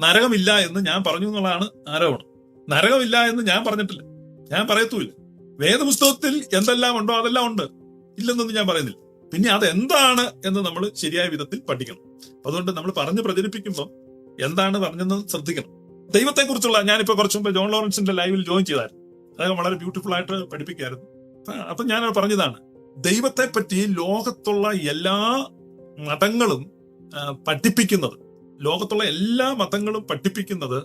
നരകമില്ല എന്ന് ഞാൻ പറഞ്ഞു എന്നുള്ളതാണ് ആരോപണം നരകമില്ല എന്ന് ഞാൻ പറഞ്ഞിട്ടില്ല. ഞാൻ പറയത്തുമില്ല. വേദപുസ്തകത്തിൽ എന്തെല്ലാം ഉണ്ടോ അതെല്ലാം ഉണ്ട്. ഇല്ലെന്നൊന്നും ഞാൻ പറയുന്നില്ല. പിന്നെ അത് എന്താണ് എന്ന് നമ്മൾ ശരിയായ വിധത്തിൽ പഠിക്കണം. അതുകൊണ്ട് നമ്മൾ പറഞ്ഞ് പ്രചരിപ്പിക്കുമ്പോൾ എന്താണ് പറഞ്ഞെന്ന് ശ്രദ്ധിക്കണം. ദൈവത്തെക്കുറിച്ചുള്ള ഞാനിപ്പോൾ കുറച്ച് മുമ്പ് ജോൺ ലോറൻസിന്റെ ലൈവിൽ ജോയിൻ ചെയ്തായിരുന്നു. അദ്ദേഹം വളരെ ബ്യൂട്ടിഫുൾ ആയിട്ട് പഠിപ്പിക്കായിരുന്നു അപ്പൊ ഞാൻ പറഞ്ഞതാണ്. ദൈവത്തെ പറ്റി ലോകത്തുള്ള എല്ലാ മതങ്ങളും പഠിപ്പിക്കുന്നത് ലോകത്തുള്ള എല്ലാ മതങ്ങളും പഠിപ്പിക്കുന്നത്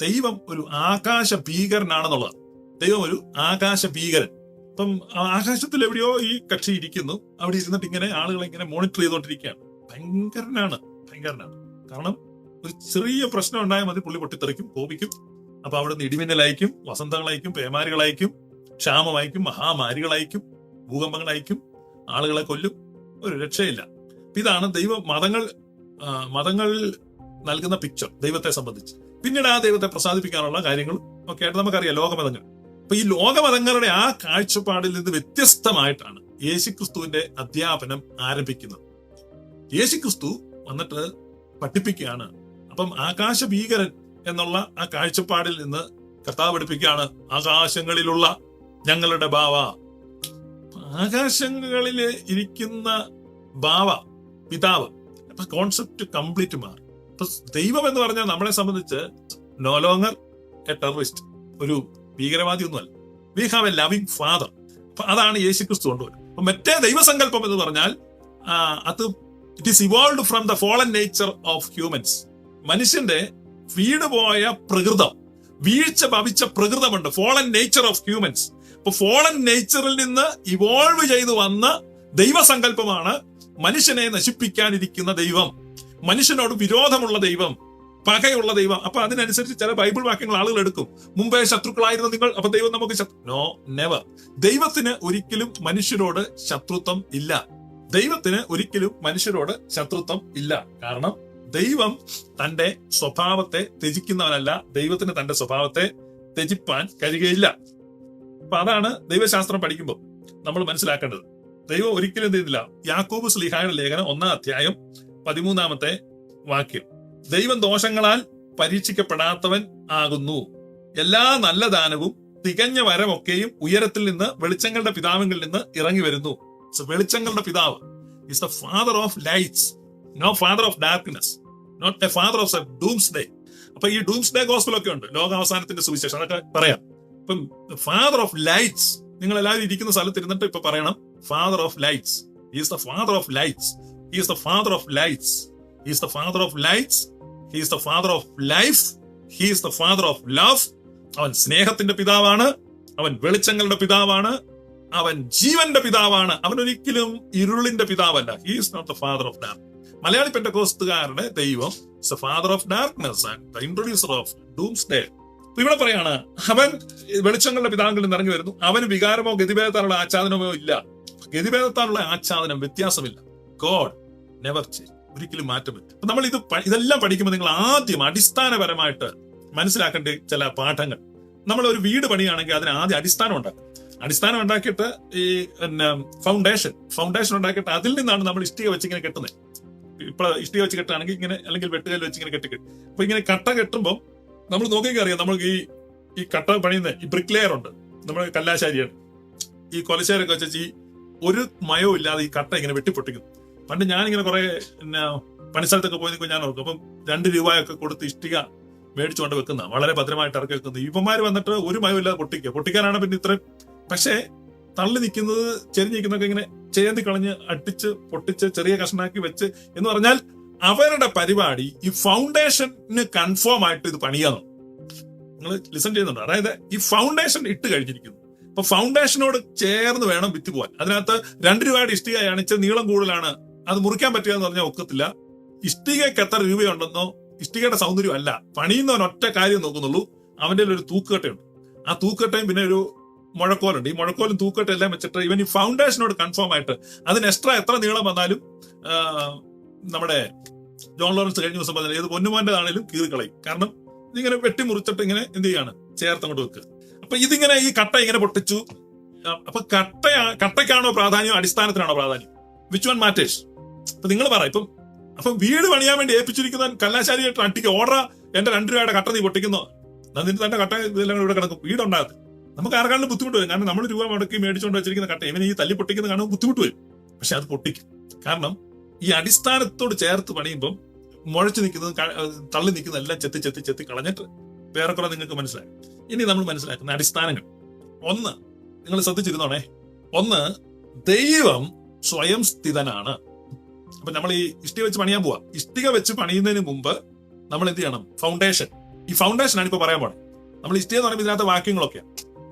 ദൈവം ഒരു ആകാശ ഭീകരനാണെന്നുള്ളത് ദൈവം ഒരു ആകാശ ഭീകരൻ. അപ്പം ആകാശത്തിൽ എവിടെയോ ഈ കക്ഷി ഇരിക്കുന്നു. അവിടെ ഇരുന്നിട്ട് ഇങ്ങനെ ആളുകളെ ഇങ്ങനെ മോണിറ്റർ ചെയ്തുകൊണ്ടിരിക്കുകയാണ്. ഭയങ്കരനാണ് ഭയങ്കരനാണ്. കാരണം ഒരു ചെറിയ പ്രശ്നം ഉണ്ടായാൽ മതി പുള്ളി പൊട്ടിത്തെറിക്കും കോപിക്കും. അപ്പൊ അവിടെ നിന്ന് ഇടിമിന്നലയക്കും വസന്തങ്ങളയക്കും പേമാരികളയക്കും ക്ഷാമമയക്കും മഹാമാരികളയക്കും ഭൂകമ്പങ്ങളയക്കും ആളുകളെ കൊല്ലും. ഒരു രക്ഷയില്ല. ഇതാണ് ദൈവ മതങ്ങൾ മതങ്ങൾ നൽകുന്ന പിക്ചർ ദൈവത്തെ സംബന്ധിച്ച്. പിന്നീട് ആ ദൈവത്തെ പ്രസാദിപ്പിക്കാനുള്ള കാര്യങ്ങളും ഒക്കെ ആയിട്ട് നമുക്കറിയാം ലോകമതങ്ങൾ. അപ്പൊ ഈ ലോകമതങ്ങളുടെ ആ കാഴ്ചപ്പാടിൽ നിന്ന് വ്യത്യസ്തമായിട്ടാണ് യേശുക്രിസ്തുവിന്റെ അധ്യാപനം ആരംഭിക്കുന്നത്. യേശുക്രിസ്തു വന്നിട്ട് പഠിപ്പിക്കുകയാണ്. അപ്പം ആകാശ ഭീകരൻ എന്നുള്ള ആ കാഴ്ചപ്പാടിൽ നിന്ന് കർത്താവ് പഠിപ്പിക്കുകയാണ് ആകാശങ്ങളിലുള്ള ഞങ്ങളുടെ ബാവ. ആകാശങ്ങളിൽ ഇരിക്കുന്ന ബാവ പിതാവ്. അപ്പൊ കോൺസെപ്റ്റ് കംപ്ലീറ്റ് മാറി. ദൈവം എന്ന് പറഞ്ഞാൽ നമ്മളെ സംബന്ധിച്ച് നോ ലോങ്ങർ എ ടെററിസ്റ്റ് ഒരു ഭീകരവാദി ഒന്നുമല്ല we have a loving father അപ്പൊ അതാണ് യേശു ക്രിസ്തു കൊണ്ടുവരുന്നത്. അപ്പൊ മറ്റേ ദൈവസങ്കല്പം എന്ന് പറഞ്ഞാൽ അത് it is evolve from the fallen nature of humans മനുഷ്യന്റെ വീട് പോയ പ്രകൃതം വീഴ്ച ഭവിച്ച പ്രകൃതമുണ്ട്. ഫോളൻ നേച്ചർ ഓഫ് ഹ്യൂമൻസ് അപ്പൊ ഫോളൻ നേച്ചറിൽ നിന്ന് ഇവോൾവ് ചെയ്തു വന്ന ദൈവസങ്കല്പമാണ് മനുഷ്യനെ നശിപ്പിക്കാനിരിക്കുന്ന ദൈവം. മനുഷ്യനോട് വിരോധമുള്ള ദൈവം പകയുള്ള ദൈവം. അപ്പൊ അതിനനുസരിച്ച് ചില ബൈബിൾ വാക്യങ്ങൾ ആളുകൾ എടുക്കും. മുമ്പേ ശത്രുക്കളായിരുന്നു നിങ്ങൾ അപ്പൊ ദൈവം നമുക്ക് നോ നെവർ ദൈവത്തിന് ഒരിക്കലും മനുഷ്യരോട് ശത്രുത്വം ഇല്ല. ദൈവത്തിന് ഒരിക്കലും മനുഷ്യരോട് ശത്രുത്വം ഇല്ല. കാരണം ദൈവം തന്റെ സ്വഭാവത്തെ ത്യജിക്കുന്നവനല്ല. ദൈവത്തിന് തന്റെ സ്വഭാവത്തെ ത്യജിപ്പാൻ കഴിയുകയില്ല. അപ്പൊ അതാണ് ദൈവശാസ്ത്രം പഠിക്കുമ്പോൾ നമ്മൾ മനസ്സിലാക്കേണ്ടത്. ദൈവം ഒരിക്കലും എന്ത് യാക്കോബ് സ്ലിഹായുടെ ലേഖനം ഒന്നാം അധ്യായം പതിമൂന്നാമത്തെ വാക്യം. ദൈവം ദോഷങ്ങളാൽ പരീക്ഷിക്കപ്പെടാത്തവൻ ആകുന്നു. എല്ലാ നല്ല ദാനവും തികഞ്ഞ വരമൊക്കെയും ഉയരത്തിൽ നിന്ന് വെളിച്ചങ്ങളുടെ പിതാവിൽ നിന്ന് ഇറങ്ങി വരുന്നു. വെളിച്ചങ്ങളുടെ പിതാവ് is the father of lights no father of darkness not a father of dooms day അപ്പൊ ഈ ഡൂംസ് ഡേ ഗോസ്പൽ ഒക്കെ ഉണ്ട്. ലോകാവസാനത്തിന്റെ സുവിശേഷം അതൊക്കെ പറയാം. ഇപ്പം ഫാദർ ഓഫ് ലൈറ്റ്സ് നിങ്ങൾ എല്ലാവരും ഇരിക്കുന്ന സ്ഥലത്ത് ഇരുന്നിട്ട് ഇപ്പൊ പറയണം father of lights is the father of lights is lights. He is the father of lights. He is the father of life. He is the father of love അവൻ സ്നേഹത്തിന്റെ പിതാവാണ്. അവൻ വെളിച്ചങ്ങളുടെ പിതാവാണ്. അവൻ ജീവന്റെ പിതാവാണ്. അവൻ ഒരിക്കലും ഇരുളിന്റെ പിതാവല്ല. He's not the father of dark Malayali പെൻഡകോസ്തുകാരുടെ ദൈവം the father of darkness and the introducer of dooms day ഇവിടെ പറയാണ് അവൻ വെളിച്ചങ്ങളുടെ പിതാവിൽ നിന്ന് ഇറങ്ങി വരുന്നു. അവന് വികാരമോ ഗതിഭേദത്താലുള്ള ആച്ഛാദനമോ ഇല്ല. ഗതിഭേദത്താലുള്ള ആച്ഛാദനം വ്യത്യാസമില്ല. ഗോഡ് നെവർ ചേഞ്ച് ഒരിക്കലും മാറ്റം അപ്പൊ നമ്മൾ ഇത് ഇതെല്ലാം പഠിക്കുമ്പോൾ നിങ്ങൾ ആദ്യം അടിസ്ഥാനപരമായിട്ട് മനസ്സിലാക്കേണ്ട ചില പാഠങ്ങൾ. നമ്മൾ ഒരു വീട് പണിയാണെങ്കിൽ അതിന് ആദ്യം അടിസ്ഥാനം ഉണ്ടാക്കും അടിസ്ഥാനം ഉണ്ടാക്കിയിട്ട് ഈ പിന്നെ ഫൗണ്ടേഷൻ ഫൗണ്ടേഷൻ ഉണ്ടാക്കിയിട്ട് അതിൽ നിന്നാണ് നമ്മൾ ഇഷ്ടിക വെച്ച് ഇങ്ങനെ കെട്ടുന്നത്. ഇപ്പോൾ ഇഷ്ടിക വെച്ച് കെട്ടുകയാണെങ്കിൽ ഇങ്ങനെ അല്ലെങ്കിൽ വെട്ടുകല്ല് വെച്ച് ഇങ്ങനെ കെട്ടി കെട്ടും. അപ്പൊ ഇങ്ങനെ കട്ട കെട്ടുമ്പോൾ നമ്മൾ നോക്കിയൊക്കെ അറിയാം നമ്മൾ ഈ ഈ കട്ട പണിയുന്ന ഈ ബ്രിക്ക് ലെയർ ഉണ്ട്. നമ്മൾ കല്ലാശാരിയാണ്. ഈ കൊലശേരൊക്കെ വെച്ച് ഈ ഒരു മയവും ഇല്ലാതെ ഈ കട്ട ഇങ്ങനെ വെട്ടിപ്പൊട്ടിക്കുന്നു. പണ്ട് ഞാനിങ്ങനെ കുറെ പിന്നെ പണിസ്ഥലത്തൊക്കെ പോയി നിൽക്കുമ്പോൾ ഞാൻ ഓർക്കും. അപ്പം രണ്ട് രൂപയൊക്കെ കൊടുത്ത് ഇഷ്ടിക മേടിച്ചുകൊണ്ട് വെക്കുന്ന വളരെ ഭദ്രമായിട്ട് ഇറക്കി വെക്കുന്നത് ഇവന്മാർ വന്നിട്ട് ഒരു മയമില്ലാതെ പൊട്ടിക്കുക. പൊട്ടിക്കാനാണ് പിന്നെ ഇത്രയും പക്ഷേ തള്ളി നിൽക്കുന്നത് ചെരിഞ്ഞ് നിൽക്കുന്നൊക്കെ ഇങ്ങനെ ചേന്തി കളഞ്ഞ് അടിച്ച് പൊട്ടിച്ച് ചെറിയ കഷ്ണാക്കി വെച്ച് എന്ന് പറഞ്ഞാൽ അവരുടെ പരിപാടി ഈ ഫൗണ്ടേഷന് കൺഫേം ആയിട്ട് ഇത് പണിയാണ് നിങ്ങൾ ലിസൺ ചെയ്യുന്നുണ്ട്? അതായത് ഈ ഫൗണ്ടേഷൻ ഇട്ട് കഴിഞ്ഞിരിക്കുന്നു. അപ്പൊ ഫൗണ്ടേഷനോട് ചേർന്ന് വേണം വിറ്റ് പോകാൻ അതിനകത്ത് രണ്ട് രൂപയുടെ ഇഷ്ടിക അണിച്ച് നീളം കൂടുതലാണ് അത് മുറിക്കാൻ പറ്റുക എന്ന് പറഞ്ഞാൽ ഒക്കത്തില്ല. ഇഷ്ടികയ്ക്ക് എത്ര രൂപയുണ്ടെന്നോ ഇഷ്ടികയുടെ സൗന്ദര്യം അല്ല. പണിയുന്നവൻ ഒറ്റ കാര്യം നോക്കുന്നുള്ളൂ. അവന്റെ ഒരു തൂക്കുകട്ടയുണ്ട്. ആ തൂക്കട്ടയും പിന്നെ ഒരു മുഴക്കോലുണ്ട്. ഈ മുഴക്കോലും തൂക്കട്ട എല്ലാം വെച്ചിട്ട് ഇവൻ ഈ ഫൗണ്ടേഷനോട് കൺഫേം ആയിട്ട് അതിന് എക്സ്ട്രാ എത്ര നീളം വന്നാലും നമ്മുടെ ജോൺ ലോറൻസ് കഴിഞ്ഞ ദിവസം പറഞ്ഞത് ഏത് പൊന്നുമോന്റേതാണേലും കീറിക്കളയും. കാരണം ഇതിങ്ങനെ വെട്ടിമുറിച്ചിട്ട് ഇങ്ങനെ എന്ത് ചെയ്യാണ്? ചേർത്തങ്ങോട്ട് വെക്കുക അപ്പൊ ഇതിങ്ങനെ ഈ കട്ട ഇങ്ങനെ പൊട്ടിച്ചു. അപ്പൊ കട്ട കട്ടയ്ക്കാണോ പ്രാധാന്യം? അടിസ്ഥാനത്തിനാണോ പ്രാധാന്യം? വിച്ച് വൺ മാറ്റേഴ്സ് അപ്പൊ നിങ്ങൾ പറ ഇപ്പം അപ്പൊ വീട് പണിയാൻ വേണ്ടി ഏൽപ്പിച്ചിരിക്കുന്ന കല്ലാശാലി അട്ടിക്ക് ഓർഡർ എന്റെ രണ്ടു രൂപയുടെ കട്ട നീ പൊട്ടിക്കുന്നോ? നിന്റെ തന്റെ കട്ട ഇതെല്ലാം ഇവിടെ കിടക്കും. വീടുണ്ടാകത്ത്. നമുക്ക് ആർക്കാണ്ട് ബുദ്ധിമുട്ട് വരും. കാരണം നമ്മൾ രൂപ മുടക്കി മേടിച്ചുകൊണ്ട് വെച്ചിരിക്കുന്ന കട്ട ഇവന് ഈ തല്ലി പൊട്ടിക്കുന്ന കാണുമ്പോൾ ബുദ്ധിമുട്ട് വരും. പക്ഷെ അത് പൊട്ടിക്കും. കാരണം ഈ അടിസ്ഥാനത്തോട് ചേർത്ത് പണിയുമ്പം മുഴച്ചു നിൽക്കുന്നത് തള്ളി നിൽക്കുന്ന എല്ലാം ചെത്തി ചെത്തി ചെത്തി കളഞ്ഞിട്ട് വേറെ കുറെ നിങ്ങൾക്ക് മനസ്സിലായി. ഇനി നമ്മൾ മനസ്സിലാക്കുന്ന അടിസ്ഥാനങ്ങൾ. ഒന്ന് നിങ്ങൾ ശ്രദ്ധിച്ചിരുന്നോണേ. ഒന്ന് ദൈവം സ്വയം സ്ഥിതനാണ്. അപ്പൊ നമ്മൾ ഈ ഇഷ്ടിക വെച്ച് പണിയാൻ പോവാ. ഇഷ്ടിക വെച്ച് പണിയുന്നതിന് മുമ്പ് നമ്മൾ എന്ത് ചെയ്യണം? ഫൗണ്ടേഷൻ ഈ ഫൗണ്ടേഷൻ ആണ് ഇപ്പൊ പറയാൻ പോണത്. നമ്മൾ ഇഷ്ടിക എന്ന് പറയുമ്പോൾ ഇതിനകത്ത് വാക്യങ്ങളൊക്കെ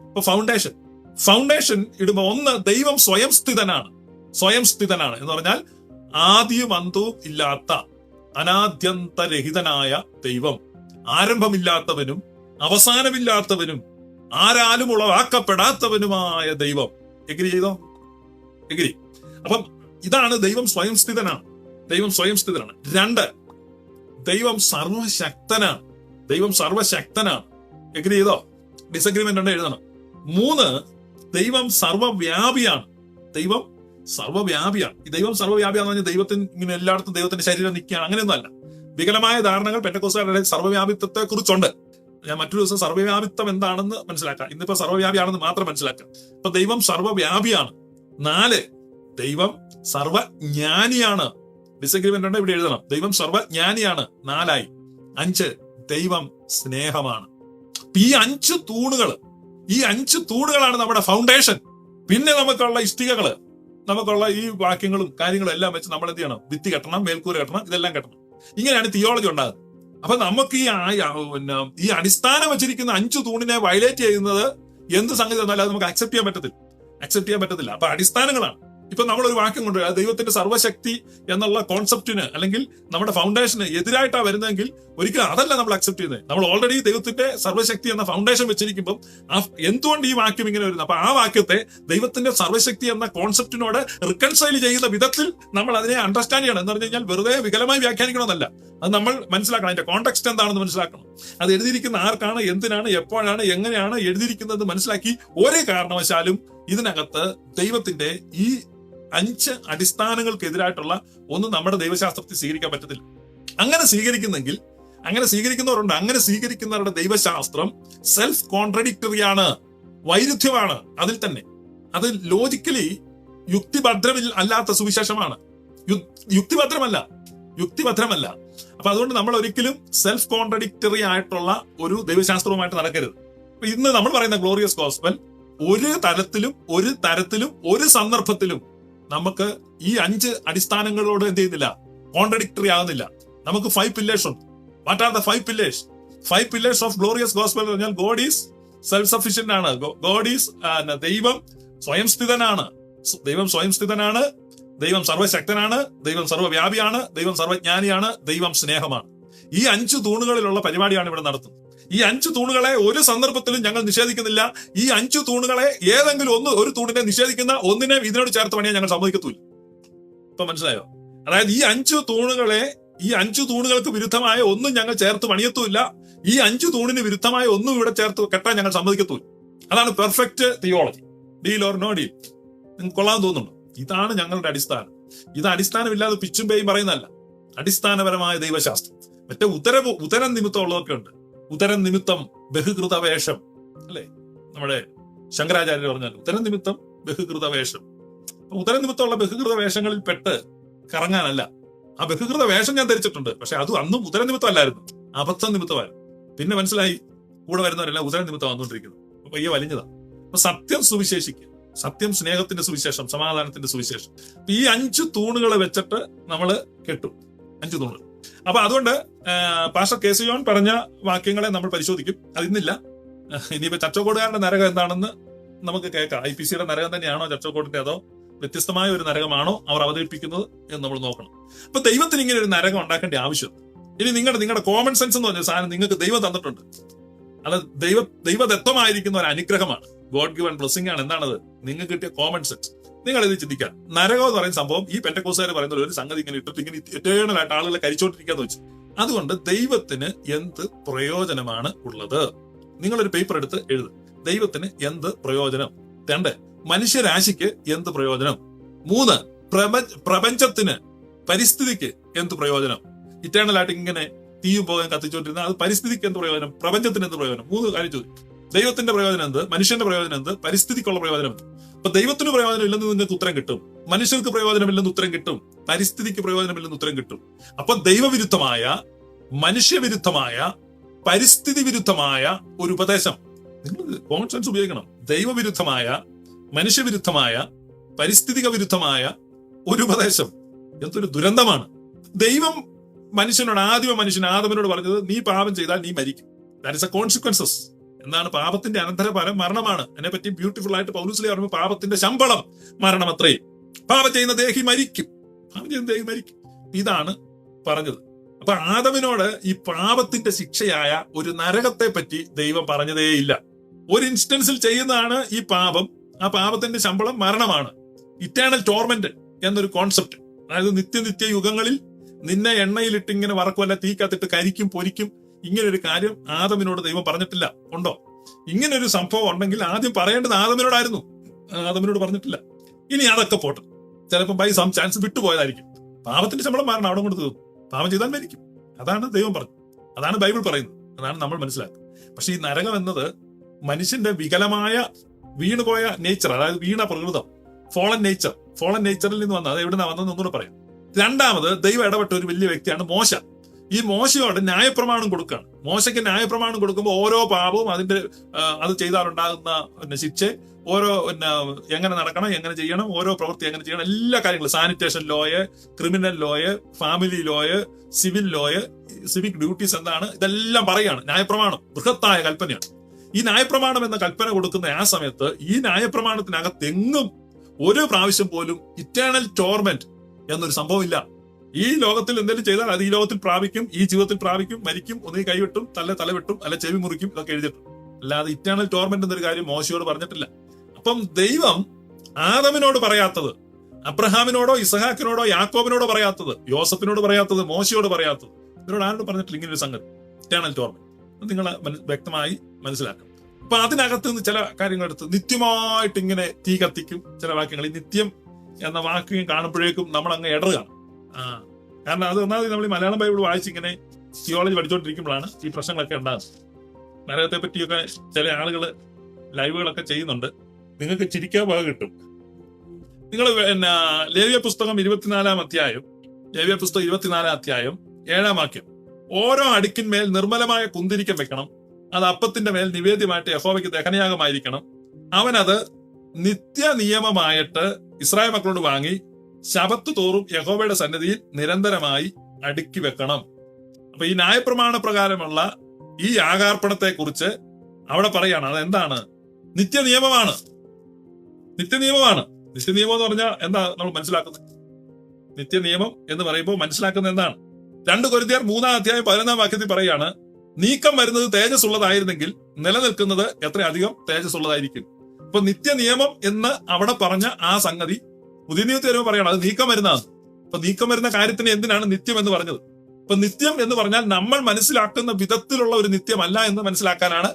ഇപ്പൊ ഫൗണ്ടേഷൻ ഫൗണ്ടേഷൻ ഇടുമ്പോൾ ഒന്ന് ദൈവം സ്വയം സ്ഥിതനാണ്. സ്വയം സ്ഥിതനാണ് എന്ന് പറഞ്ഞാൽ ആദ്യം അന്തവും ഇല്ലാത്ത അനാദ്യന്തരഹിതനായ ദൈവം. ആരംഭമില്ലാത്തവനും അവസാനമില്ലാത്തവനും ആരാലും ഉളവാക്കപ്പെടാത്തവനുമായ ദൈവം. എഗ്രി ചെയ്തോ? എഗ്രി അപ്പം ഇതാണ് ദൈവം സ്വയം സ്ഥിതനാണ്. ദൈവം സ്വയം സ്ഥിതനാണ്. രണ്ട് ദൈവം സർവശക്തനാണ്. ദൈവം സർവശക്തനാണ്. എഗ്രി ചെയ്തോ? ഡിസഗ്രിമെന്റ് ഉണ്ട് എഴുതണം. മൂന്ന് ദൈവം സർവവ്യാപിയാണ്. ദൈവം സർവവ്യാപിയാണ്. ഈ ദൈവം സർവവ്യാപിയാന്ന് പറഞ്ഞാൽ ദൈവത്തിന് ഇങ്ങനെ എല്ലായിടത്തും ദൈവത്തിന്റെ ശരീരം നിൽക്കുകയാണ്. അങ്ങനെയൊന്നും അല്ല വികലമായ ധാരണകൾ പെറ്റക്കോസുകാരുടെ സർവവ്യാപിത്വത്തെ കുറിച്ചുണ്ട് ഞാൻ മറ്റൊരു ദിവസം സർവവ്യാപിത്വം എന്താണെന്ന് മനസ്സിലാക്കാം. ഇന്നിപ്പോ സർവവ്യാപിയാണെന്ന് മാത്രം മനസ്സിലാക്കാം. അപ്പൊ ദൈവം സർവവ്യാപിയാണ് നാല് ദൈവം സർവജ്ഞാനിയാണ്. ഡിസഗ്രിമെന്റ് ഇവിടെ എഴുതണം. ദൈവം സർവജ്ഞാനിയാണ് നാലായി. അഞ്ച് ദൈവം സ്നേഹമാണ്. ഈ അഞ്ച് തൂണുകൾ ഈ അഞ്ച് തൂണുകളാണ് നമ്മുടെ ഫൗണ്ടേഷൻ പിന്നെ നമുക്കുള്ള ഇഷ്ടികകൾ നമുക്കുള്ള ഈ വാക്യങ്ങളും കാര്യങ്ങളും എല്ലാം വെച്ച് നമ്മൾ എന്ത് ചെയ്യണം? ഭിത്തി കെട്ടണം മേൽക്കൂര കെട്ടണം ഇതെല്ലാം കെട്ടണം. ഇങ്ങനെയാണ് തിയോളജി ഉണ്ടാകുന്നത്. അപ്പൊ നമുക്ക് ഈ പിന്നെ ഈ അടിസ്ഥാനം വെച്ചിരിക്കുന്ന അഞ്ചു തൂണിനെ വയലേറ്റ് ചെയ്യുന്നത് എന്ത് സംഗതി തന്നാലും അത് നമുക്ക് അക്സെപ്റ്റ് ചെയ്യാൻ പറ്റത്തില്ല. അക്സെപ്റ്റ് ചെയ്യാൻ പറ്റത്തില്ല. അപ്പൊ അടിസ്ഥാനങ്ങളാണ്. ഇപ്പൊ നമ്മൾ ഒരു വാക്യം കൊണ്ട് ദൈവത്തിന്റെ സർവശക്തി എന്നുള്ള കോൺസെപ്റ്റിന് അല്ലെങ്കിൽ നമ്മുടെ ഫൗണ്ടേഷന് എതിരായിട്ടാണ് വരുന്നതെങ്കിൽ ഒരിക്കലും അതല്ല നമ്മൾ അക്സെപ്റ്റ് ചെയ്യുന്നത്. നമ്മൾ ഓൾറെഡി ദൈവത്തിന്റെ സർവശക്തി എന്ന ഫൗണ്ടേഷൻ വെച്ചിരിക്കുമ്പോൾ ആ എന്തുകൊണ്ട് ഈ വാക്യം ഇങ്ങനെ വരുന്നത്? അപ്പൊ ആ വാക്യത്തെ ദൈവത്തിന്റെ സർവശക്തി എന്ന കോൺസെപ്റ്റിനോട് റിക്കൺസൈൽ ചെയ്യുന്ന വിധത്തിൽ നമ്മൾ അതിനെ അണ്ടർസ്റ്റാൻഡ് ചെയ്യണം. എന്ന് പറഞ്ഞു കഴിഞ്ഞാൽ വെറുതെ വികലമായി വ്യാഖ്യാനിക്കണമെന്നല്ല. അത് നമ്മൾ മനസ്സിലാക്കണം. അതിന്റെ കോണ്ടെക്സ്റ്റ് എന്താണെന്ന് മനസ്സിലാക്കണം. അത് എഴുതിയിരിക്കുന്ന ആർക്കാണ് എന്തിനാണ് എപ്പോഴാണ് എങ്ങനെയാണ് എഴുതിയിരിക്കുന്നത് മനസ്സിലാക്കി ഒരേ കാരണവശാലും ഇതിനകത്ത് ദൈവത്തിന്റെ ഈ അഞ്ച് അടിസ്ഥാനങ്ങൾക്കെതിരായിട്ടുള്ള ഒന്നും നമ്മുടെ ദൈവശാസ്ത്രത്തിൽ സ്വീകരിക്കാൻ പറ്റത്തില്ല. അങ്ങനെ സ്വീകരിക്കുന്നെങ്കിൽ അങ്ങനെ സ്വീകരിക്കുന്നവരുണ്ട് അങ്ങനെ സ്വീകരിക്കുന്നവരുടെ ദൈവശാസ്ത്രം സെൽഫ് കോൺട്രഡിക്ടറി ആണ് വൈരുദ്ധ്യമാണ് അതിൽ തന്നെ. അത് ലോജിക്കലി യുക്തിഭദ്രമിൽ അല്ലാത്ത സുവിശേഷമാണ്. യുക്തിഭദ്രമല്ല യുക്തിഭദ്രമല്ല. അപ്പൊ അതുകൊണ്ട് നമ്മൾ ഒരിക്കലും സെൽഫ് കോൺട്രഡിക്ടറി ആയിട്ടുള്ള ഒരു ദൈവശാസ്ത്രവുമായിട്ട് നടക്കരുത്. ഇന്ന് നമ്മൾ പറയുന്ന ഗ്ലോറിയസ് ഗോസ്പൽ ഒരു തരത്തിലും ഒരു തരത്തിലും ഒരു സന്ദർഭത്തിലും നമുക്ക് ഈ അഞ്ച് അടിസ്ഥാനങ്ങളോട് എന്ത് ചെയ്യുന്നില്ല? കോൺട്രഡിക്ടറി ആകുന്നില്ല നമുക്ക് ഫൈവ് പില്ലേഴ്സ് ഉണ്ട്. What are the five pillars five pillars of glorious gospel എന്ന് പറഞ്ഞാൽ ഗോഡ് ഈസ് സെൽഫ് സഫീഷ്യന്റ് ആണ്. ഗോഡ് ഈസ് ദൈവം സ്വയം സ്ഥിതനാണ് ദൈവം സ്വയം സ്ഥിതനാണ് ദൈവം സർവശക്തനാണ്. ദൈവം സർവവ്യാപിയാണ് ദൈവം സർവജ്ഞാനിയാണ്. ദൈവം സ്നേഹമാണ്. ഈ അഞ്ച് തൂണുകളിലുള്ള പരിപാടിയാണ് ഇവിടെ നടത്തുന്നത്. ഈ അഞ്ച് തൂണുകളെ ഒരു സന്ദർഭത്തിലും ഞങ്ങൾ നിഷേധിക്കുന്നില്ല. ഈ അഞ്ച് തൂണുകളെ ഏതെങ്കിലും ഒന്ന് ഒരു തൂണിനെ നിഷേധിക്കുന്ന ഒന്നിനെ ഇതിനോട് ചേർത്ത് പണിയാൻ ഞങ്ങൾ സമ്മതിക്കത്തില്ല ഇപ്പൊ മനസ്സിലായോ? അതായത് ഈ അഞ്ച് തൂണുകളെ ഈ അഞ്ചു തൂണുകൾക്ക് വിരുദ്ധമായ ഒന്നും ഞങ്ങൾ ചേർത്ത് പണിയത്തുമില്ല. ഈ അഞ്ചു തൂണിന് വിരുദ്ധമായ ഒന്നും ഇവിടെ ചേർത്ത് കെട്ടാൻ ഞങ്ങൾ സമ്മതിക്കത്തുമില്ല. അതാണ് perfect theology deal or no deal നിങ്ങൾക്ക് കൊള്ളാൻ തോന്നുന്നു ഇതാണ് ഞങ്ങളുടെ അടിസ്ഥാനം. ഇത് അടിസ്ഥാനമില്ലാതെ പിച്ചും പേയും പറയുന്നതല്ല. അടിസ്ഥാനപരമായ ദൈവശാസ്ത്രം. മറ്റേ ഉത്തര ഉത്തരം നിമിത്തം ഉള്ളതൊക്കെ ഉണ്ട്. ഉത്തരം നിമിത്തം ബഹുകൃത വേഷം അല്ലേ? നമ്മുടെ ശങ്കരാചാര്യർ പറഞ്ഞാൽ ഉത്തരം നിമിത്തം ബഹുകൃത വേഷം ഉത്തരം നിമിത്തമുള്ള ബഹുകൃത വേഷങ്ങളിൽ പെട്ട് കറങ്ങാനല്ല. ആ ബഹുകൃത വേഷം ഞാൻ ധരിച്ചിട്ടുണ്ട്. പക്ഷെ അത് അന്നും ഉത്തര നിമിത്തം അല്ലായിരുന്നു അബദ്ധം നിമിത്തമായിരുന്നു പിന്നെ മനസ്സിലായി കൂടെ വരുന്നവരെല്ലാം ഉത്തര നിമിത്തം വന്നുകൊണ്ടിരിക്കുന്നു. അപ്പൊ ഈ വലിഞ്ഞതാ. അപ്പൊ സത്യം സുവിശേഷിക്കുക. സത്യം സ്നേഹത്തിന്റെ സുവിശേഷം സമാധാനത്തിന്റെ സുവിശേഷം. ഈ അഞ്ച് തൂണുകളെ വെച്ചിട്ട് നമ്മൾ കെട്ടും. അഞ്ച് തൂണുകൾ. അപ്പൊ അതുകൊണ്ട് പാസ്റ്റർ കെ സി ജോൺ പറഞ്ഞ വാക്യങ്ങളെ നമ്മൾ പരിശോധിക്കും. അതിന്നില്ല. ഇനിയിപ്പോ ചച്ചക്കോടുകാരന്റെ നരകം എന്താണെന്ന് നമുക്ക് കേൾക്കാം. ഐ പി സിയുടെ നരകം തന്നെയാണോ ചച്ചക്കോടിന്റെ അതോ വ്യത്യസ്തമായ ഒരു നരകമാണോ അവർ അവതരിപ്പിക്കുന്നത് എന്ന് നമ്മൾ നോക്കണം. അപ്പൊ ദൈവത്തിന് ഇങ്ങനെ ഒരു നരകം ഉണ്ടാക്കേണ്ട ആവശ്യം. ഇനി നിങ്ങളുടെ നിങ്ങളുടെ കോമൺ സെൻസ് എന്ന് പറഞ്ഞ സാധനം നിങ്ങൾക്ക് ദൈവം തന്നിട്ടുണ്ട്. അത് ദൈവ ദൈവദത്തമായിരിക്കുന്ന ഒരു അനുഗ്രഹമാണ്. ഗോഡ് ഗിവൻ ബ്ലസ്സിംഗ് ആണ്. എന്താണത്? നിങ്ങൾക്ക് കിട്ടിയ കോമൺ സെൻസ് നിങ്ങൾ ഇത് ചിന്തിക്കാം നരകം എന്ന് പറയുന്ന സംഭവം ഈ പെന്റക്കോസുകാർ പറയുന്ന ഒരു സംഗതി ഇങ്ങനെ ഇട്ടിട്ട് ഇങ്ങനെ ഇറ്റേണൽ ആയിട്ട് ആളുകളെ കരിച്ചോണ്ടിരിക്കാന്ന് വെച്ചു. അതുകൊണ്ട് ദൈവത്തിന് എന്ത് പ്രയോജനമാണ് ഉള്ളത്? നിങ്ങളൊരു പേപ്പർ എടുത്ത് എഴുതും. ദൈവത്തിന് എന്ത് പ്രയോജനം? രണ്ട് മനുഷ്യരാശിക്ക് എന്ത് പ്രയോജനം? മൂന്ന് പ്രപഞ്ച പ്രപഞ്ചത്തിന് പരിസ്ഥിതിക്ക് എന്ത് പ്രയോജനം? ഇറ്റേണൽ ആയിട്ട് ഇങ്ങനെ തീയും പോകാൻ കത്തിച്ചുകൊണ്ടിരുന്ന അത് പരിസ്ഥിതിക്ക് എന്ത് പ്രയോജനം? പ്രപഞ്ചത്തിന് എന്ത് പ്രയോജനം? മൂന്ന് കാര്യം ചോദിക്കും ദൈവത്തിന്റെ പ്രയോജനം എന്ത്? മനുഷ്യന്റെ പ്രയോജനം എന്ത്? പരിസ്ഥിതിക്കുള്ള പ്രയോജനം അപ്പൊ ദൈവത്തിന് പ്രയോജനം ഇല്ലെന്ന് നിങ്ങൾക്ക് ഉത്തരം കിട്ടും. മനുഷ്യർക്ക് പ്രയോജനമില്ലെന്ന് ഉത്തരം കിട്ടും. പരിസ്ഥിതിക്ക് പ്രയോജനം ഇല്ലെന്ന് ഉത്തരം കിട്ടും. അപ്പൊ ദൈവവിരുദ്ധമായ മനുഷ്യവിരുദ്ധമായ പരിസ്ഥിതി വിരുദ്ധമായ ഒരു ഉപദേശം. നിങ്ങൾ കോമൺ സെൻസ് ഉപയോഗിക്കണം. ദൈവവിരുദ്ധമായ മനുഷ്യവിരുദ്ധമായ പരിസ്ഥിതിക വിരുദ്ധമായ ഒരു ഉപദേശം. എന്തൊരു ദുരന്തമാണ്. ദൈവം മനുഷ്യനോട് ആദ്യമ മനുഷ്യൻ ആദമനോട് പറഞ്ഞത് നീ പാപം ചെയ്താൽ നീ മരിക്കും. ദാറ്റ് ഇസ് എ കോൺസിക്വൻസസ് എന്താണ് പാപത്തിന്റെ അനന്തരഫലം? മരണമാണ്. അതിനെ പറ്റി ബ്യൂട്ടിഫുൾ ആയിട്ട് പൗലൂസിലെ പറയുമ്പോൾ പാപത്തിന്റെ ശമ്പളം മരണം അത്രയും പാപം ചെയ്യുന്ന ദേഹി മരിക്കും. പാപം ചെയ്യുന്ന ദേഹി മരിക്കും. ഇതാണ് പറഞ്ഞത്. അപ്പൊ ആദവിനോട് ഈ പാപത്തിന്റെ ശിക്ഷയായ ഒരു നരകത്തെ പറ്റി ദൈവം പറഞ്ഞതേയില്ല. ഒരു ഇൻസ്റ്റൻസിൽ ചെയ്യുന്നതാണ് ഈ പാപം. ആ പാപത്തിന്റെ ശമ്പളം മരണമാണ്. ഇറ്റേണൽ ടോർമെന്റ് എന്നൊരു കോൺസെപ്റ്റ് അതായത് നിത്യനിത്യ യുഗങ്ങളിൽ നിന്നെ എണ്ണയിലിട്ട് ഇങ്ങനെ വറക്കുമല്ല തീക്കത്തിട്ട് കരിക്കും പൊരിക്കും. ഇങ്ങനെ ഒരു കാര്യം ആദമിനോട് ദൈവം പറഞ്ഞിട്ടില്ല. ഉണ്ടോ? ഇങ്ങനെ ഒരു സംഭവം ഉണ്ടെങ്കിൽ ആദ്യം പറയേണ്ടത് ആദമിനോടായിരുന്നു. ആദമിനോട് പറഞ്ഞിട്ടില്ല. ഇനി അതൊക്കെ പോട്ടെ. ചിലപ്പോൾ ബൈ സം ചാൻസ് വിട്ടുപോയതായിരിക്കും. പാപത്തിന്റെ ശമ്പളം മാറണം അവിടെ കൊണ്ട് തീർന്നു പാപം ചെയ്താൽ മരിക്കും. അതാണ് ദൈവം പറഞ്ഞു അതാണ് ബൈബിൾ പറയുന്നത്. അതാണ് നമ്മൾ മനസ്സിലാക്കുന്നത്. പക്ഷെ ഈ നരകം എന്നത് മനുഷ്യന്റെ വികലമായ വീണുപോയ നേച്ചർ അതായത് വീണ പ്രകൃതം ഫോളൻ നേച്ചർ ഫോളൻ നേച്ചറിൽ നിന്ന് വന്നത് എവിടെ നിന്നാണ് വന്നതെന്ന് ഒന്നുകൂടെ പറയാം. രണ്ടാമത് ദൈവം ഇടപെട്ട ഒരു വലിയ വ്യക്തിയാണ് മോശ. ഈ മോശയോട് ന്യായപ്രമാണം കൊടുക്കുകയാണ് മോശയ്ക്ക് ന്യായപ്രമാണം കൊടുക്കുമ്പോൾ ഓരോ പാപവും അതിന്റെ അത് ചെയ്താലുണ്ടാകുന്ന പിന്നെ ശിക്ഷ ഓരോ പിന്നെ എങ്ങനെ നടക്കണം എങ്ങനെ ചെയ്യണം ഓരോ പ്രവൃത്തി എങ്ങനെ ചെയ്യണം എല്ലാ കാര്യങ്ങളും. Sanitation law criminal law family law civil law civic duties എന്താണ് ഇതെല്ലാം പറയാണ് ന്യായപ്രമാണം ബൃഹത്തായ കൽപ്പനയാണ്. ഈ ന്യായപ്രമാണം എന്ന കൽപ്പന കൊടുക്കുന്ന ആ സമയത്ത് ഈ ന്യായപ്രമാണത്തിനകത്തെങ്ങും ഒരു പ്രാവശ്യം പോലും ഇറ്റേണൽ ടോർമെന്റ് എന്നൊരു സംഭവമില്ല ഈ ലോകത്തിൽ എന്തെങ്കിലും ചെയ്താൽ അത് ഈ ലോകത്തിൽ പ്രാപിക്കും ഈ ജീവിതത്തിൽ പ്രാപിക്കും മരിക്കും ഒന്നീ കൈവിട്ടും തല തലവെട്ടും അല്ല ചെവി മുറിക്കും ഇതൊക്കെ എഴുതിയിട്ടുണ്ട്. അല്ലാതെ ഇറ്റേണൽ ടോർമെന്റ് എന്നൊരു കാര്യം മോശയോട് പറഞ്ഞിട്ടില്ല. അപ്പം ദൈവം ആദമിനോട് പറയാത്തത് അബ്രഹാമിനോടോ ഇസഹാക്കിനോടോ യാക്കോബിനോടോ പറയാത്തത് യോസഫിനോട് പറയാത്തത് മോശയോട് പറയാത്തത് ഇവരോട് ആരോട് പറഞ്ഞിട്ടില്ല. ഇങ്ങനെ ഒരു സംഗതി ഇറ്റേണൽ ടോർമെന്റ് നിങ്ങൾ വ്യക്തമായി മനസ്സിലാക്കണം അപ്പൊ അതിനകത്ത് നിന്ന് ചില കാര്യങ്ങൾ എടുത്ത് നിത്യമായിട്ട് ഇങ്ങനെ തീ കത്തിക്കും ചില വാക്യങ്ങൾ. നിത്യം എന്ന വാക്യം കാണുമ്പോഴേക്കും നമ്മൾ അങ്ങ് ഇടറുകയാണ്. കാരണം അത് ഒന്നാമത് നമ്മൾ ഈ മലയാളം ബൈബിൾ വായിച്ചിങ്ങനെ തിയോളജി പഠിച്ചുകൊണ്ടിരിക്കുമ്പോഴാണ് ഈ പ്രശ്നങ്ങളൊക്കെ ഉണ്ടാകുന്നത്. നരകത്തെ പറ്റിയൊക്കെ ചില ആളുകൾ ലൈവുകളൊക്കെ ചെയ്യുന്നുണ്ട്. നിങ്ങൾക്ക് ചിരിക്കാൻ വക കിട്ടും. നിങ്ങൾ പിന്നെ ലേവ്യ പുസ്തകം ഇരുപത്തിനാലാം അധ്യായം ലേവ്യ പുസ്തകം ഇരുപത്തിനാലാം അധ്യായം ഏഴാം വാക്യം. ഓരോ അടുക്കിന്മേൽ നിർമ്മലമായ കുന്തിരിക്കം വെക്കണം. അത് അപ്പത്തിന്റെ മേൽ നിവേദ്യമായിട്ട് യഹോവയ്ക്ക് ദഹനയാഗമായിരിക്കണം. അവനത് നിത്യ നിയമമായിട്ട് ഇസ്രായേൽ മക്കളോട് വാങ്ങി ശബത്ത് തോറും യഹോബയുടെ സന്നിധിയിൽ നിരന്തരമായി അടുക്കി വെക്കണം. അപ്പൊ ഈ ന്യായപ്രമാണ പ്രകാരമുള്ള ഈ യാഗാർപ്പണത്തെ കുറിച്ച് അവിടെ പറയാണ്. അത് എന്താണ് നിത്യ നിയമമാണ് നിത്യ നിയമമാണ് നിത്യ നിയമം എന്ന് പറഞ്ഞാൽ എന്താ നമ്മൾ മനസ്സിലാക്കുന്നത്? നിത്യ നിയമം എന്ന് പറയുമ്പോൾ മനസ്സിലാക്കുന്നത് എന്താണ്? രണ്ട് കൊരുത്തിയാർ മൂന്നാം അധ്യായം പതിനൊന്നാം വാക്യത്തിൽ പറയാണ് നീക്കം വരുന്നത് തേജസ് ഉള്ളതായിരുന്നെങ്കിൽ നിലനിൽക്കുന്നത് എത്രയധികം തേജസ് ഉള്ളതായിരിക്കും അപ്പൊ നിത്യ നിയമം എന്ന് അവിടെ പറഞ്ഞ ആ സംഗതി പുതിയ നിയമത്തിൽ വരുമ്പോൾ പറയണം. അത് നീക്കം വരുന്നതാണ് അപ്പൊ നീക്കം വരുന്ന കാര്യത്തിന് എന്തിനാണ് നിത്യം എന്ന് പറഞ്ഞത്? ഇപ്പൊ നിത്യം എന്ന് പറഞ്ഞാൽ നമ്മൾ മനസ്സിലാക്കുന്ന വിധത്തിലുള്ള ഒരു നിത്യമല്ല എന്ന് മനസ്സിലാക്കാനാണ്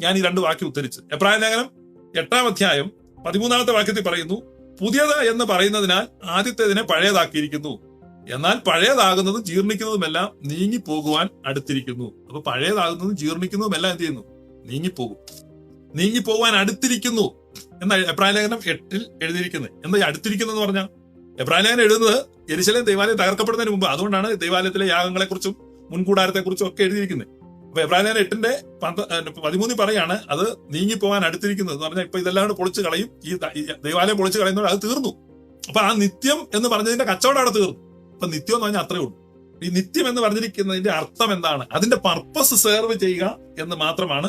ഞാൻ ഈ രണ്ട് വാക്യം ഉദ്ധരിച്ചത്. എബ്രായ ലേഖനം എട്ടാം അധ്യായം പതിമൂന്നാമത്തെ വാക്യത്തിൽ പറയുന്നു പുതിയത് എന്ന് പറയുന്നതിനാൽ ആദ്യത്തേതിനെ പഴയതാക്കിയിരിക്കുന്നു. എന്നാൽ പഴയതാകുന്നതും ജീർണിക്കുന്നതുമെല്ലാം നീങ്ങിപ്പോകുവാൻ അടുത്തിരിക്കുന്നു. അപ്പൊ പഴയതാകുന്നതും ജീർണിക്കുന്നതുമെല്ലാം എന്ത് ചെയ്യുന്നു? നീങ്ങിപ്പോകും. നീങ്ങിപ്പോകുവാൻ അടുത്തിരിക്കുന്നു. എന്ന എബ്രാഹിം ലേഖനം എട്ടിൽ എഴുതിയിരിക്കുന്നത്. എന്താ അടുത്തിരിക്കുന്നത് അടുത്തിരിക്കുന്നു എന്ന് പറഞ്ഞാൽ എബ്രാഹിം ലേഖനം എഴുതുന്നത് എരിശലം ദൈവാലയം തകർക്കപ്പെടുന്നതിന് മുമ്പ്. അതുകൊണ്ടാണ് ദൈവാലയത്തിലെ യാഗങ്ങളെക്കുറിച്ചും കുറിച്ചും മുൻകൂടാരത്തെ കുറിച്ചും ഒക്കെ എഴുതിയിരിക്കുന്നത്. അപ്പൊ എബ്രാഹിം ലേഖനം എട്ടിന്റെ പതിമൂന്നിൽ പറയാണ് അത് നീങ്ങിപ്പോകാൻ അടുത്തിരിക്കുന്നത് എന്ന് പറഞ്ഞാൽ ഇപ്പൊ ഇതെല്ലാം പൊളിച്ചു കളയും. ഈ ദൈവാലയം പൊളിച്ചു കളയുന്നതോടെ അത് തീർന്നു. അപ്പൊ ആ നിത്യം എന്ന് പറഞ്ഞതിന്റെ കച്ചവടം അവിടെ തീർന്നു. അപ്പൊ നിത്യം എന്ന് പറഞ്ഞാൽ അത്രേ ഉള്ളൂ. ഈ നിത്യം എന്ന് പറഞ്ഞിരിക്കുന്നതിന്റെ അർത്ഥം എന്താണ്? അതിന്റെ പർപ്പസ് സെർവ് ചെയ്യുക എന്ന് മാത്രമാണ്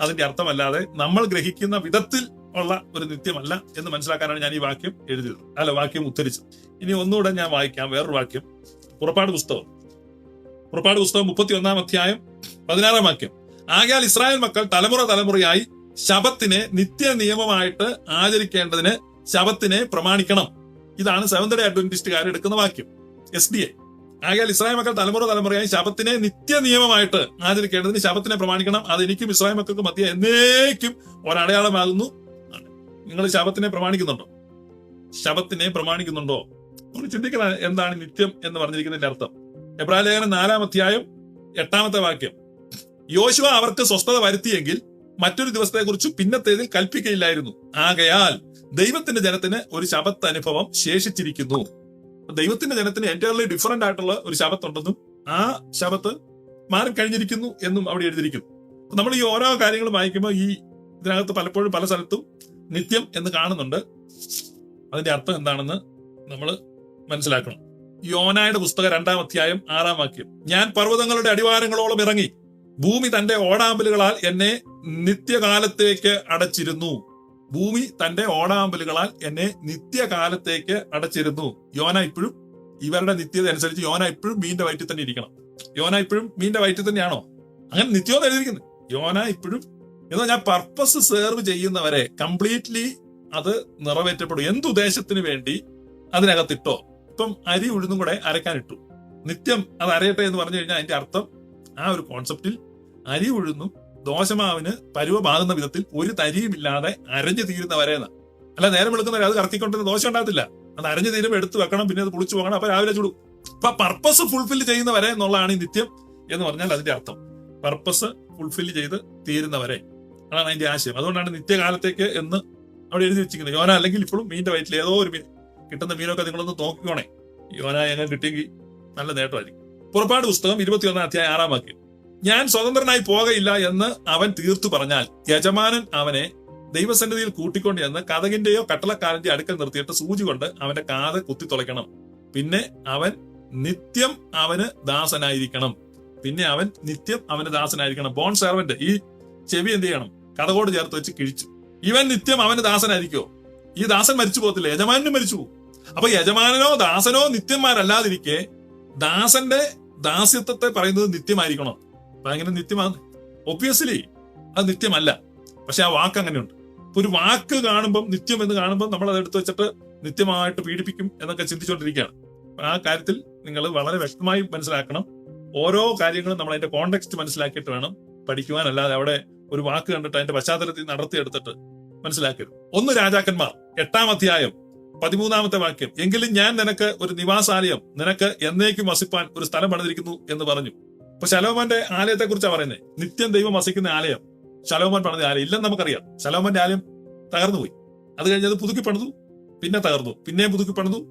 അതിന്റെ അർത്ഥമല്ലാതെ നമ്മൾ ഗ്രഹിക്കുന്ന വിധത്തിൽ ഉള്ള ഒരു നിത്യമല്ല എന്ന് മനസ്സിലാക്കാനാണ് ഞാൻ ഈ വാക്യം എഴുതിയത്. അല്ല വാക്യം ഉദ്ധരിച്ചത്. ഇനി ഒന്നുകൂടെ ഞാൻ വായിക്കാം വേറൊരു വാക്യം. പുറപ്പാട് പുസ്തകം. പുറപ്പാട് പുസ്തകം മുപ്പത്തി ഒന്നാം അധ്യായം പതിനാറാം വാക്യം. ആകയാൽ ഇസ്രായേൽ മക്കൾ തലമുറ തലമുറയായി ശബത്തിനെ നിത്യ നിയമമായിട്ട് ആചരിക്കേണ്ടതിന് ശബത്തിനെ പ്രമാണിക്കണം. ഇതാണ് സെവന്ത് ഡേ അഡ്വന്റിസ്റ്റുകാർ എടുക്കുന്ന വാക്യം. എസ് ഡി എ ആകയാൽ ഇസ്രായേൽ മക്കൾ തലമുറ തലമുറയായി ശബത്തിനെ നിത്യ നിയമമായിട്ട് ആചരിക്കേണ്ടതിന് ശബത്തിനെ പ്രമാണിക്കണം. അത് എനിക്കും ഇസ്രായേൽ മക്കൾക്കും മധ്യ എന്നേക്കും ഒരടയാളമാകുന്നു. നിങ്ങൾ ശബത്തിനെ പ്രമാണിക്കുന്നുണ്ടോ? ശബത്തിനെ പ്രമാണിക്കുന്നുണ്ടോ? നമ്മൾ ചിന്തിക്കണം എന്താണ് നിത്യം എന്ന് പറഞ്ഞിരിക്കുന്നതിന്റെ അർത്ഥം. എബ്രാലേഖനം നാലാം അധ്യായം എട്ടാമത്തെ വാക്യം. യോശുവ അവർക്ക് സ്വസ്ഥത വരുത്തിയെങ്കിൽ മറ്റൊരു ദിവസത്തെക്കുറിച്ച് പിന്നത്തേതിൽ കൽപ്പിക്കയില്ലായിരുന്നു. ആകയാൽ ദൈവത്തിന്റെ ജനത്തിന് ഒരു ശബത്ത് അനുഭവം ശേഷിച്ചിരിക്കുന്നു. ദൈവത്തിന്റെ ജനത്തിന് എന്റയർലി ഡിഫറെന്റ് ആയിട്ടുള്ള ഒരു ശബത്ത് ഉണ്ടെന്നും ആ ശബത്ത് മാറിക്കഴിഞ്ഞിരിക്കുന്നു എന്നും അവിടെ എഴുതിയിരിക്കുന്നു. നമ്മൾ ഈ ഓരോ കാര്യങ്ങൾ വായിക്കുമ്പോൾ ഈ ഇതിനകത്ത് പലപ്പോഴും പല സ്ഥലത്തും നിത്യം എന്ന് കാണുന്നുണ്ട്. അതിന്റെ അർത്ഥം എന്താണെന്ന് നമ്മൾ മനസ്സിലാക്കണം. യോനായുടെ പുസ്തകം രണ്ടാം അധ്യായം ആറാം വാക്യം. ഞാൻ പർവതങ്ങളുടെ അടിവാരങ്ങളോളം ഇറങ്ങി. ഭൂമി തന്റെ ഓടാമ്പലുകളാൽ എന്നെ നിത്യകാലത്തേക്ക് അടച്ചിരുന്നു. ഭൂമി തന്റെ ഓടാമ്പലുകളാൽ എന്നെ നിത്യകാലത്തേക്ക് അടച്ചിരുന്നു. യോന ഇപ്പോഴും ഇവരുടെ നിത്യത അനുസരിച്ച് യോന ഇപ്പോഴും മീന്റെ വയറ്റിൽ തന്നെ ഇരിക്കണം. യോന ഇപ്പോഴും മീന്റെ വയറ്റിൽ തന്നെയാണോ? അങ്ങനെ നിത്യം എഴുതിയിരിക്കുന്നത് യോന ഇപ്പോഴും എന്ന് ഞാൻ പർപ്പസ് സെർവ് ചെയ്യുന്നവരെ കംപ്ലീറ്റ്ലി അത് നിറവേറ്റപ്പെടും. എന്തുദ്ദേശത്തിന് വേണ്ടി അതിനകത്തിട്ടോ? ഇപ്പം അരി ഉഴുന്നും കൂടെ അരക്കാനിട്ടു നിത്യം അത് അരയട്ടെ എന്ന് പറഞ്ഞു കഴിഞ്ഞാൽ അതിന്റെ അർത്ഥം ആ ഒരു കോൺസെപ്റ്റിൽ അരി ഉഴുന്നും ദോശമാവിന് പരുവമാകുന്ന വിധത്തിൽ ഒരു തരിയും ഇല്ലാതെ അരഞ്ഞു തീരുന്നവരെന്ന് അല്ല നേരം വെളുക്കുന്നവരെ അത് കറക്കിക്കൊണ്ടിരുന്ന ദോശ ഉണ്ടാകത്തില്ല. അത് അരഞ്ഞു തീരും എടുത്തു വെക്കണം പിന്നെ അത് പുളിച്ചു പോകണം അപ്പൊ രാവിലെ ചൂടും. അപ്പൊ പർപ്പസ് ഫുൾഫിൽ ചെയ്യുന്നവരെ എന്നുള്ളതാണ് ഈ നിത്യം എന്ന് പറഞ്ഞാൽ അതിന്റെ അർത്ഥം. പർപ്പസ് ഫുൾഫിൽ ചെയ്ത് തീരുന്നവരെ. അതാണ് അതിന്റെ ആശയം. അതുകൊണ്ടാണ് നിത്യകാലത്തേക്ക് എന്ന് അവിടെ എഴുതി വെച്ചിരിക്കുന്നത്. യോന അല്ലെങ്കിൽ ഇപ്പോഴും മീനിന്റെ വയറ്റിൽ ഏതോ ഒരു മീൻ കിട്ടുന്ന മീനൊക്കെ നിങ്ങളൊന്ന് നോക്കിക്കോണേ. യോന എങ്ങനെ കിട്ടിയെങ്കിൽ നല്ല നേട്ടമായിരിക്കും. പുറപ്പാട് പുസ്തകം ഇരുപത്തിയൊന്നാം അധ്യായം ആറാം വാക്യം. ഞാൻ സ്വതന്ത്രനായി പോകയില്ല എന്ന് അവൻ തീർത്തു പറഞ്ഞാൽ യജമാനൻ അവനെ ദൈവസന്നിധിയിൽ കൂട്ടിക്കൊണ്ട് ചെന്ന് കഥകിന്റെയോ കട്ടളക്കാരന്റെ അടുക്കൽ നിർത്തിയിട്ട് സൂചി കൊണ്ട് അവന്റെ കാത് കുത്തി തുളയ്ക്കണം. പിന്നെ അവൻ നിത്യം അവന് ദാസനായിരിക്കണം. പിന്നെ അവൻ നിത്യം അവന് ദാസനായിരിക്കണം. ബോൺ സെർവന്റ് ഈ ചെവി എന്ത് ചെയ്യണം? കഥകോട് ചേർത്ത് വെച്ച് കിഴിച്ചു. ഇവൻ നിത്യം അവന് ദാസനായിരിക്കോ? ഈ ദാസൻ മരിച്ചു പോകത്തില്ല യജമാനും മരിച്ചു പോകും അപ്പൊ യജമാനനോ ദാസനോ നിത്യന്മാരല്ലാതിരിക്കെ ദാസന്റെ ദാസ്യത്വത്തെ പറയുന്നത് നിത്യമായിരിക്കണം. അപ്പൊ അങ്ങനെ നിത്യമാണ്. ഒബ്വിയസ്ലി അത് നിത്യമല്ല. പക്ഷെ ആ വാക്ക് അങ്ങനെയുണ്ട്. ഒരു വാക്ക് കാണുമ്പം നിത്യം എന്ന് കാണുമ്പോൾ നമ്മൾ അത് എടുത്തു വെച്ചിട്ട് നിത്യമായിട്ട് പീഡിപ്പിക്കും എന്നൊക്കെ ചിന്തിച്ചുകൊണ്ടിരിക്കുകയാണ്. ആ കാര്യത്തിൽ നിങ്ങൾ വളരെ വ്യക്തമായി മനസ്സിലാക്കണം. ഓരോ കാര്യങ്ങളും നമ്മൾ അതിന്റെ കോണ്ടെക്സ്റ്റ് മനസ്സിലാക്കിയിട്ട് വേണം പഠിക്കുവാൻ. അല്ലാതെ അവിടെ ഒരു വാക്ക് കണ്ടിട്ട് അതിന്റെ പശ്ചാത്തലത്തിൽ നടത്തിയെടുത്തിട്ട് മനസ്സിലാക്കരുത്. ഒന്ന് രാജാക്കന്മാർ. എട്ടാം അധ്യായം പതിമൂന്നാമത്തെ വാക്യം. എങ്കിലും ഞാൻ നിനക്ക് ഒരു നിവാസാലയം നിനക്ക് എന്നേക്കും വസിപ്പാൻ ഒരു സ്ഥലം പണിതിരിക്കുന്നു എന്ന് പറഞ്ഞു. അപ്പൊ ശലോമാന്റെ ആലയത്തെ കുറിച്ചാണ് പറയുന്നത് നിത്യം ദൈവം വസിക്കുന്ന ആലയം. ശലോമാൻ പണിത ആലയം. ഇല്ലെന്ന് നമുക്കറിയാം. ശലോമാന്റെ ആലയം തകർന്നുപോയി. അത് കഴിഞ്ഞ് അത് പുതുക്കി പണിതു. പിന്നെ തകർന്നു. പിന്നെയും പുതുക്കി പണിതു.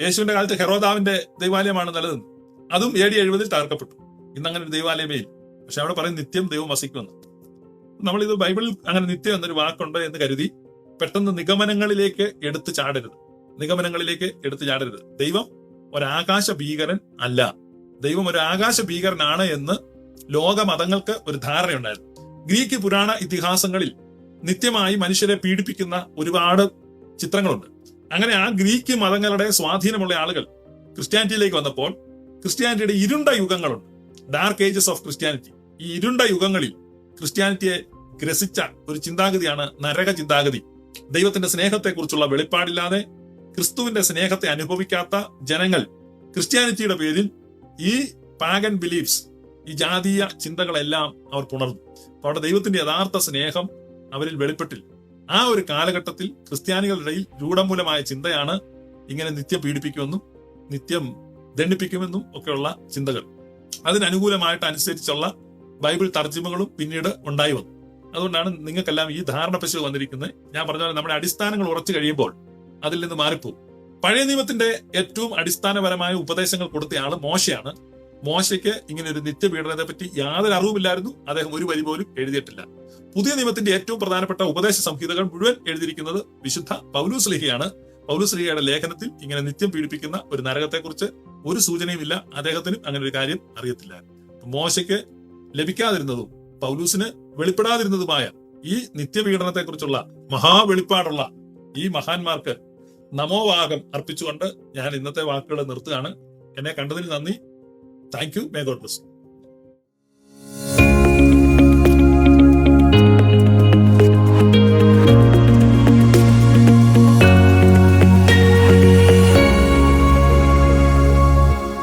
യേശുവിന്റെ കാലത്ത് ഹെറോദാവിന്റെ ദൈവാലയമാണ് നിലനിന്ന് അതും ഡി എഴുപതിൽ തകർക്കപ്പെട്ടു. ഇന്നങ്ങനെ ഒരു ദൈവാലയമേ ഇല്ല. പക്ഷെ അവിടെ പറയും നിത്യം ദൈവം വസിക്കുമെന്ന്. നമ്മളിത് ബൈബിളിൽ അങ്ങനെ നിത്യം എന്നൊരു വാക്കുണ്ട് എന്ന് കരുതി പെട്ടെന്ന് നിഗമനങ്ങളിലേക്ക് എടുത്തു ചാടരുത്. നിഗമനങ്ങളിലേക്ക് എടുത്തു ചാടരുത്. ദൈവം ഒരാകാശ ഭീകരൻ അല്ല. ദൈവം ഒരു ആകാശ ഭീകരനാണ് എന്ന് ലോകമതങ്ങൾക്ക് ഒരു ധാരണയുണ്ടായിരുന്നു. ഗ്രീക്ക് പുരാണ ഇതിഹാസങ്ങളിൽ നിത്യമായി മനുഷ്യരെ പീഡിപ്പിക്കുന്ന ഒരുപാട് ചിത്രങ്ങളുണ്ട്. അങ്ങനെ ആ ഗ്രീക്ക് മതങ്ങളുടെ സ്വാധീനമുള്ള ആളുകൾ ക്രിസ്ത്യാനിറ്റിയിലേക്ക് വന്നപ്പോൾ ക്രിസ്ത്യാനിറ്റിയുടെ ഇരുണ്ട യുഗങ്ങളുണ്ട്. ഡാർക്ക് ഏജസ് ഓഫ് ക്രിസ്ത്യാനിറ്റി ഈ ഇരുണ്ട യുഗങ്ങളിൽ ക്രിസ്ത്യാനിറ്റിയെ ഗ്രസിച്ച ഒരു ചിന്താഗതിയാണ് നരക ചിന്താഗതി. ദൈവത്തിന്റെ സ്നേഹത്തെക്കുറിച്ചുള്ള വെളിപ്പാടില്ലാതെ ക്രിസ്തുവിന്റെ സ്നേഹത്തെ അനുഭവിക്കാത്ത ജനങ്ങൾ. ക്രിസ്ത്യാനിറ്റിയുടെ പേരിൽ ഈ പാഗൻ ബിലീഫ്സ് ഈ ജാതീയ ചിന്തകളെല്ലാം അവർ പുണർന്നു. അപ്പൊ അവിടെ ദൈവത്തിന്റെ യഥാർത്ഥ സ്നേഹം അവരിൽ വെളിപ്പെട്ടില്ല. ആ ഒരു കാലഘട്ടത്തിൽ ക്രിസ്ത്യാനികളുടെ രൂഢമൂലമായ ചിന്തയാണ് ഇങ്ങനെ നിത്യം പീഡിപ്പിക്കുമെന്നും നിത്യം ദണ്ഡിപ്പിക്കുമെന്നും ഒക്കെയുള്ള ചിന്തകൾ. അതിനനുകൂലമായിട്ട് അനുസരിച്ചുള്ള ബൈബിൾ തർജിമകളും പിന്നീട് ഉണ്ടായി വന്നു. അതുകൊണ്ടാണ് നിങ്ങൾക്കെല്ലാം ഈ ധാരണ പശു വന്നിരിക്കുന്നത്. ഞാൻ പറഞ്ഞ പോലെ നമ്മുടെ അടിസ്ഥാനങ്ങൾ ഉറച്ചു കഴിയുമ്പോൾ അതിൽ നിന്ന് മാറിപ്പോകും. പഴയ നിയമത്തിന്റെ ഏറ്റവും അടിസ്ഥാനപരമായ ഉപദേശങ്ങൾ കൊടുത്ത കൊടുത്തയാൾ മോശയാണ്. മോശയ്ക്ക് ഇങ്ങനെ ഒരു നിത്യപീഡനത്തെ പറ്റി യാതൊരു അറിവുമില്ലായിരുന്നു. അദ്ദേഹം ഒരു വരി പോലും എഴുതിയിട്ടില്ല. പുതിയ നിയമത്തിന്റെ ഏറ്റവും പ്രധാനപ്പെട്ട ഉപദേശ സംഹിതകൾ മുഴുവൻ എഴുതിയിരിക്കുന്നത് വിശുദ്ധ പൗലൂസ് ലിഹയാണ്. പൗലൂസ് ലിഹയുടെ ലേഖനത്തിൽ ഇങ്ങനെ നിത്യം പീഡിപ്പിക്കുന്ന ഒരു നരകത്തെക്കുറിച്ച് ഒരു സൂചനയുമില്ല. അദ്ദേഹത്തിനും അങ്ങനെ ഒരു കാര്യം അറിയത്തില്ല. മോശയ്ക്ക് ലഭിക്കാതിരുന്നതും പൗലൂസിന് വെളിപ്പെടാതിരുന്നതുമായ ഈ നിത്യപീഡനത്തെക്കുറിച്ചുള്ള മഹാവെളിപ്പാടുള്ള ഈ മഹാന്മാർക്ക് നമോവാകം അർപ്പിച്ചുകൊണ്ട് ഞാൻ ഇന്നത്തെ വാക്കുകൾ നിർത്തുകയാണ്. എന്നെ കണ്ടതിൽ നന്ദി. Thank you may God bless